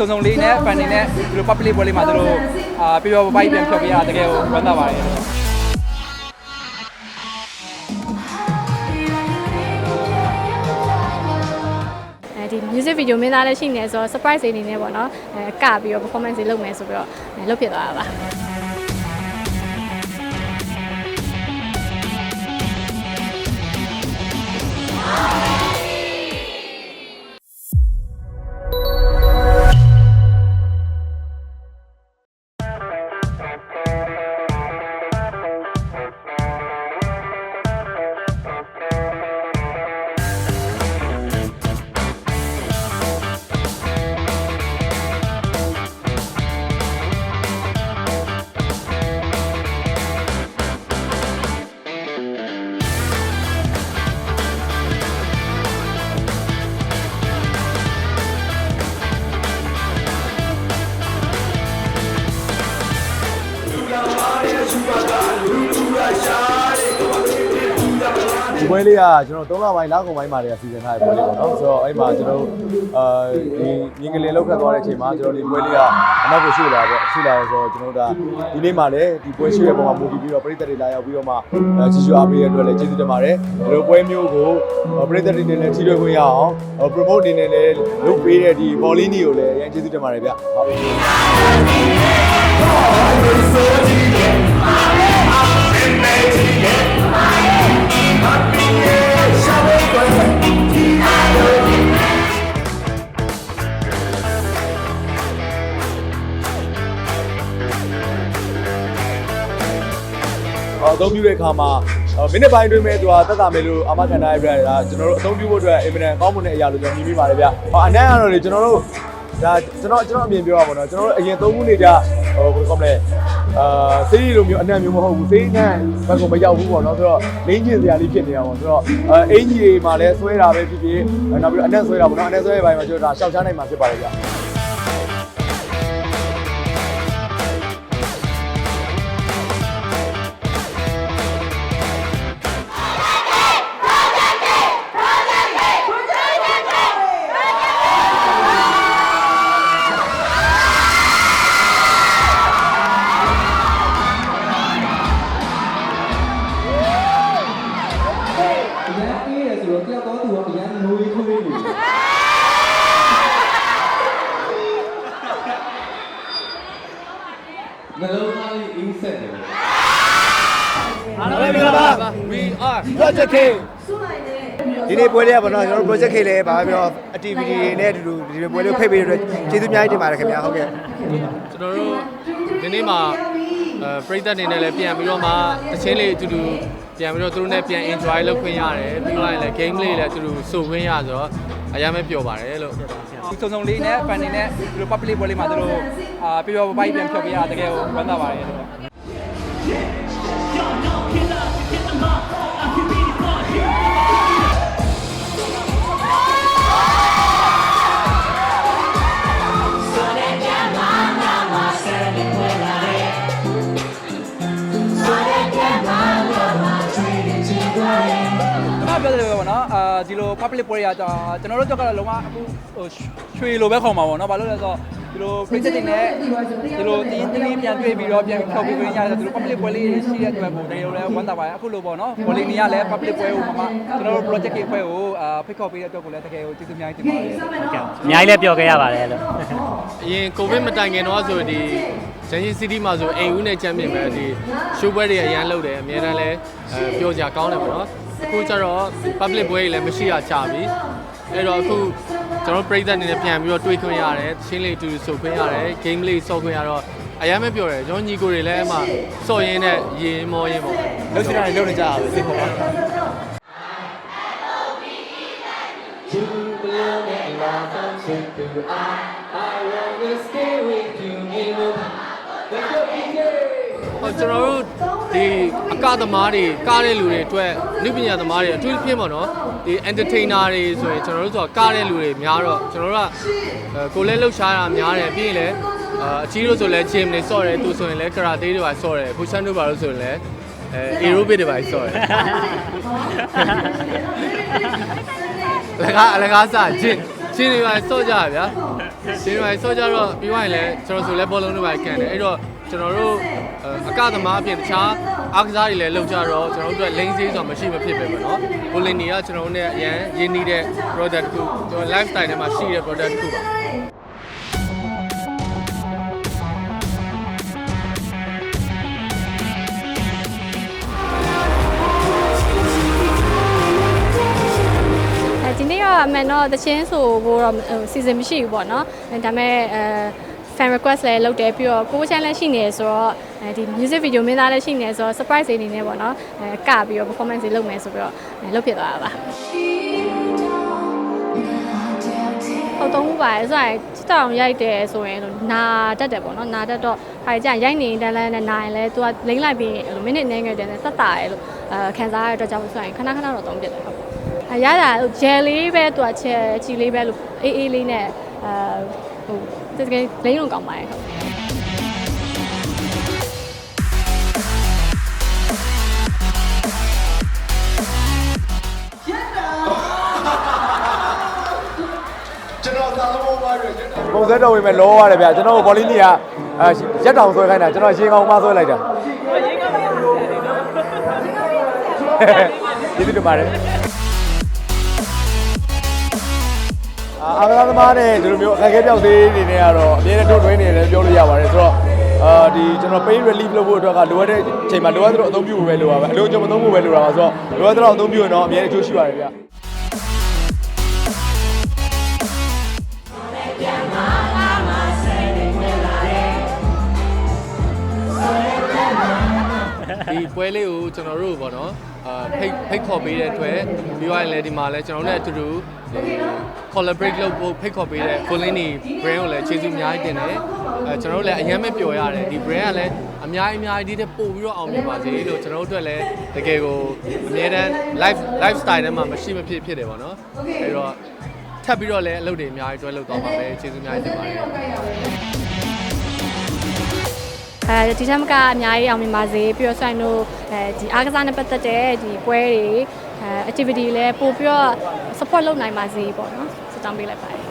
စုံစုံလေးနဲ့ fan တွေနဲ့ဒီလို public ပွဲလေးမှာတို့အာပျော်ပျော်ပိုက်ပြန်ဖြောပြရတာတကယ်ကိုဝမ်းသာပါတယ်အဲဒီ music video မင်းသားလည်းရှိနေဆိုတော့ surprise အနေနဲ့ပေါ့နော်အဲကပြီးတော့ performance တွေလုပ်မယ်ဆိုပြီးတော့အဲလုပ်ဖြစ်သွားတာပါ ပွဲလေးကကျွန်တော်3လပိုင်းလကုန်ပိုင်းမှာတည်းကစီစဉ်ထားတဲ့ပွဲလေးပေါ့နော်ဆိုတော့အဲ့မှာကျွန်တော်အာဒီငင်းကလေးလောက်ခတ်သွားတဲ့အချိန်မှာကျွန်တော်ဒီပွဲလေးကအနောက်ကိုရွှေ့လာပေါ့ရွှေ့လာဆိုတော့ကျွန်တော်တို့ဒါဒီနေ့မှလည်းဒီပွဲရွှေ့ရပုံမှာမူတည်ပြီးတော့ပြည်သက်တွေလာရောက်ပြီးတော့မှအဲကြီးစုအားပေးရတဲ့အတွက်လည်းကျေးဇူးတင်ပါတယ်ဒီလိုပွဲမျိုးကိုပြည်သက်တွေနဲ့လည်းထိတွေ့ခွင့်ရအောင် promote အနေနဲ့လည်းလုပ်ပေးတဲ့ဒီ Paulini ကိုလည်းအရင်ကျေးဇူးတင်ပါတယ်ဗျဟုတ် သုံးပြုတဲ့အခါမှာမိနစ်ပိုင်းအတွင်းမဲ့သူကတက်တာမယ်လို့အာမခံထားရပြတာကျွန်တော်တို့အသုံးပြုဖို့အတွက်အင်မတန်ကောင်းမွန်တဲ့အရာလို့ကျွန်တော်မြင်မိပါတယ်ဗျ။ဟောအနက်ကတော့လေကျွန်တော်တို့ဒါကျွန်တော်ကျွန်တော်အမြင်ပြောရပါတော့ကျွန်တော်တို့အရင်သုံးခုနေကြဟိုဘယ်လိုကောမလဲအာစေးလိုမျိုးအနက်မျိုးမဟုတ်ဘူးစေးနဲ့ဘက်ကမရောက်ဘူးပေါ့နော်ဆိုတော့လင်းကျင်စရာလေးဖြစ်နေတာပေါ့ဆိုတော့အင်ကြီးတွေမှာလည်းဆွဲတာပဲဖြစ်ဖြစ်နောက်ပြီးတော့အနက်ဆွဲတာပေါ့နော်အနက်ဆွဲရဲ့ဘိုင်းမှာကျွန်တော်ဒါရှောက်ချနိုင်မှာဖြစ်ပါတယ်ဗျ။ နှလုံးသားလေးအင်းဆက်တယ်အားလုံးပဲမင်္ဂလာပါ we are project K ဒီနေ့ပွဲလေးကပေါ့နော်ကျွန်တော်တို့ project K လေးပါပြော activity တွေနဲ့အတူတူဒီလိုပွဲလေးဖိတ်ပေးရတဲ့ကျေးဇူးအများကြီးတင်ပါတယ်ခင်ဗျာဟုတ်ကဲ့ကျွန်တော်တို့ဒီနေ့မှာအဲပရိသတ်တွေနဲ့လည်းပြန်ပြီးတော့မှတချင်းလေးအတူတူ ပြန်ပြီးတော့သူတို့နဲ့ပြန် enjoy လုပ်ခွင့်ရတယ်ပြီးတော့လည်း game လေးလည်းအတူတူစုခွင့်ရဆိုတော့အများမဲ့ပျော်ပါတယ်လို့ဒီစုံစုံလေးနဲ့ fan တွေနဲ့ဒီလို public ပွဲလေးမှာတို့အာပျော်ပျော်ပိုက်ပြန်ဖြောပြရတာတကယ်ကိုဝမ်းသာပါတယ်ကျွ ပြောတယ်ပဲပေါ့နော်အာဒီလို public ပွဲတွေကကျွန်တော်တို့ကြောက်ကတော့လုံးဝအခုဟိုရွှေလိုပဲခေါ်မှာပေါ့နော်ဘာလို့လဲဆိုတော့ဒီ လို project တွေနဲ့ဒီလိုတင်းတင်းပြန်တွေ့ပြီးတော့ပြန်ဖြောက်ပြီးခွင့်ရတယ်ဒီလို public ပွဲလေးရှိတဲ့အတွက်ကိုတကယ်လည်းဝမ်းသာပါတယ်အခုလိုပေါ့နော်ဘောလီနီကလည်း public ပွဲကိုမှကျွန်တော်တို့ project တွေပွဲကိုအာဖိတ်ခေါ်ပေးတဲ့အတွက်ကိုလည်းတကယ်ကိုကျေးဇူးအများကြီးတင်ပါတယ်အများကြီးလည်းပျော်ခဲ့ရပါတယ်လို့အရင် covid မတိုင်ခင်တော့ဆိုဒီဂျန်ရှင်စီးတီးမှာဆိုအိမ်ဦးနဲ့ချမ်းပြင်ပဲဒီ show ပွဲတွေအရန်လုပ်တယ်အများတန်းလည်းအဲပျော်ကြကောင်းတယ်ပေါ့နော်အခုကျတော့ public ပွဲတွေလည်းမရှိရချပြီအဲ့တော့အခု ကျွန်တော်ပရိသတ်အနေနဲ့ပြန်ပြီးတော့တွေးခွင့်ရတယ်ချင်းလေးအတူတူစုပ်ခွင့်ရတယ် game လေးဆော့ခွင့်ရတော့အရန်ပဲပြောတယ်ကျွန်တော်ညီကိုတွေလည်းအမှစော့ရင်းနဲ့ရင်မောရင်းပေါ့လုပ်ချင်တာတွေလုပ်နေကြတာပဲစိတ်ပေါ်ပါ You belong in love and to I I wanna stay with you in the ကျွန်တော်တို့ဒီအကသမားတွေကားတဲ့လူတွေအတွက်လူပညာသမားတွေအထူးသဖြင့်ပေါ့နော်ဒီ entertainer တွေဆိုရင်ကျွန်တော်တို့ဆိုတာကားတဲ့လူတွေများတော့ကျွန်တော်တို့ကအဲကိုယ်လည်းလှုပ်ရှားတာများတယ်ပြီးရင်လည်းအာအကြီးလို့ဆိုလည်း gym တွေဆော့တယ်သူဆိုရင်လည်း karate တွေပါဆော့တယ်ဘူရှန်တို့ပါလို့ဆိုရင်လည်းအဲ aerobic တွေပါဆော့တယ်လကားလကားစား gym ရှင်တွေပါစော့ကြရဗျာရှင်တွေပါစော့ကြတော့ပြီးသွားရင်လည်းကျွန်တော်ဆိုလည်းဘောလုံးတွေပါကန်တယ်အဲ့တော့ကျွန်တော်တို့ အကသမားအပြင်တခြားအားကစားတွေလည်းလုပ်ကြတော့ကျွန်တော်တို့အတွက်လိမ့်စေးဆိုတာမရှိမဖြစ်ပဲပေါ့နော်ဘိုလင်နီကကျွန်တော်တို့နဲ့အရန်ရင်းနှီးတဲ့ product တစ်ခုကျွန်တော် lifestyle ထဲမှာရှိတဲ့ product တစ်ခုပါအဲဒီနေ့ကအမှန်တော့တချင်းဆိုဖို့တော့စီစဉ်မရှိဘူးပေါ့နော်အဲဒါပေမဲ့အဲ fan request လည်းလုပ်တယ်ပြီးတော့ကိုယ် channel လည်းရှိနေဆိုတော့အဲဒီ music video မင်းသားလည်းရှိနေဆိုတော့ surprise အနေနဲ့ပေါ့နော်အဲကပြီးတော့ performance တွေလုပ်မယ်ဆိုပြီးတော့အဲလုပ်ဖြစ်သွားတာပါဟုတ်တော့ပါဆိုရင်စစ်တောင်ရိုက်တယ်ဆိုရင်နာတက်တယ်ပေါ့နော်နာတက်တော့ခါကြရိုက်နေတန်းလန်းနဲ့နာရင်လဲသူကလိမ့်လိုက်ပြီးအဲ့လိုမိနစ်နည်းငယ်တည်းနဲ့သက်တာရဲလို့အဲခံစားရတဲ့အတွက်ကြောင့်ဆိုရင်ခဏခဏတော့သုံးပြတယ်ဟုတ်အရတာဂျယ်လေးပဲသူကချက်ချီလေးပဲလို့အေးအေးလေးနဲ့အဲ ဟိုတကယ်လိမ့်လုံးကောင်းပါတယ်ဟုတ်ကျွန်တော်သာသမုံပါရပုံစံတော်ဝင်မဲ့လောရတယ်ဗျာကျွန်တော်ဘောလီနီကအဲရက်တောင်ဆွဲခိုင်းတာကျွန်တော်ရှင်းကောင်းမဆွဲလိုက်တာရှင်းကောင်းမဆွဲလိုက်တယ်ကျေးဇူးတင်ပါတယ် အာအာသမားနဲ့ဒီလိုမျိုးအခက်အခဲပြောက်သေးနေနေကတော့အမြဲတမ်းတို့တွင်းနေတယ်ပြောလို့ရပါတယ်ဆိုတော့အာဒီကျွန်တော် pain relief လုပ်ဖို့အတွက်ကလိုအပ်တဲ့အချိန်မှာလိုအပ်သလိုအသုံးပြုဖို့ပဲလိုပါပဲအလိုကျွန်တော်မသုံးဖို့ပဲလိုတာပါဆိုတော့လိုအပ်သလိုအသုံးပြုရင်တော့အမြဲတမ်းအကျိုးရှိပါတယ်ဗျာဒီပွဲလေးကိုကျွန်တော်တို့ပေါ့နော် အာဖိတ်ဖိတ်ခေါ်ပေးတဲ့အတွက်ပြီးသွားရင်လည်းဒီမှာလည်းကျွန်တော်တို့လည်းအတူတူဒီ collaborate လုပ်ဖို့ဖိတ်ခေါ်ပေးတဲ့ Colini brand ကိုလည်းကျေးဇူးအများကြီးတင်တယ်အဲကျွန်တော်တို့လည်းအရင်မဲ့ပျော်ရတယ်ဒီ brand ကလည်းအများကြီးအများကြီးဒီတဲ့ပို့ပြီးတော့အောင်မြင်ပါစေလို့ကျွန်တော်တို့အတွက်လည်းတကယ်ကိုအများတန်း life lifestyle ထဲမှာမရှိမဖြစ်ဖြစ်တယ်ပေါ့နော်အဲတော့ထပ်ပြီးတော့လည်းအလုပ်တွေအများကြီးတွဲလုပ်သွားပါမယ်ကျေးဇူးအများကြီးတင်ပါတယ်အဲဒီထက်မကအများကြီးအောင်မြင်ပါစေပြီးတော့ဆိုင်တို့ အဲဒီအားကစားနဲ့ပတ်သက်တဲ့ဒီပွဲတွေအဲ activity လည်းပို့ပြီးတော့ support လုပ်နိုင်ပါစေပေါ့နော်စတောင်းပေးလိုက်ပါတယ်